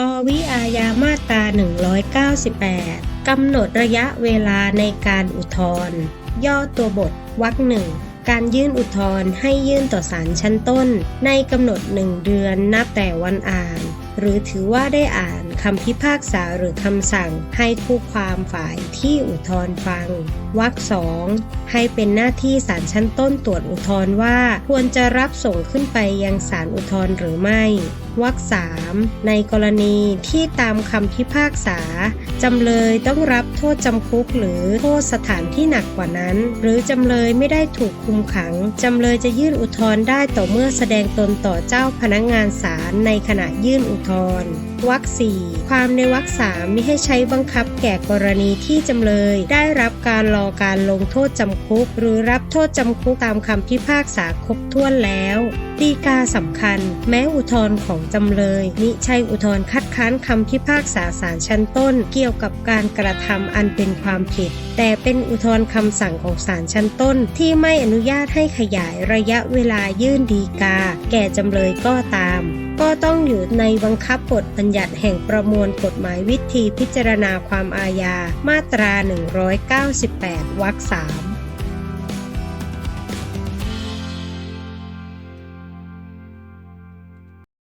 ปวิอาญามาตรา 198 กำหนดระยะเวลาในการอุทธรณ์ย่อตัวบทวรรคหนึ่งการยื่นอุทธรณ์ให้ยื่นต่อศาลชั้นต้น ในกำหนดหนึ่งเดือนนับแต่วันอ่าน หรือถือว่าได้อ่าน คำพิพากษาหรือคำสั่งให้คู่ความฝ่ายที่อุทธรฟังวรรคสองให้เป็นหน้าที่ศาลชั้นต้นตรวจอุทธรว่าควรจะรับส่งขึ้นไปยังศาลอุทธรหรือไม่วรรคสามในกรณีที่ตามคำพิพากษา จำเลยต้องรับโทษจำคุกหรือโทษสถานที่หนักกว่านั้น หรือจำเลยไม่ได้ถูกคุมขัง จำเลยจะยื่นอุทธรณ์ได้ต่อเมื่อแสดงตนต่อเจ้าพนักงานศาลในขณะยื่นอุทธรณ์วรรคสี่ความในวรรคสามมิให้ใช้บังคับแก่กรณีที่จำเลย ได้รับการรอการลงโทษจำคุก หรือรับโทษจำคุกตามคำพิพากษาครบถ้วนแล้ว ดีกาสำคัญ แม้อุทธรณ์ของจำเลยมิใช่อุทธรณ์คัดค้านคำพิพากษาศาลชั้นต้น เกี่ยวกับการกระทำอันเป็นความผิด แต่เป็นอุทธรณ์คำสั่งของศาลชั้นต้น ที่ไม่อนุญาตให้ขยายระยะเวลายื่นดีกา แก่จำเลยก็ตาม ก็ต้องอยู่ในบังคับบทบัญญัติแห่งประมวลกฎหมายวิธีพิจารณาความอาญามาตรา 198 วรรคสาม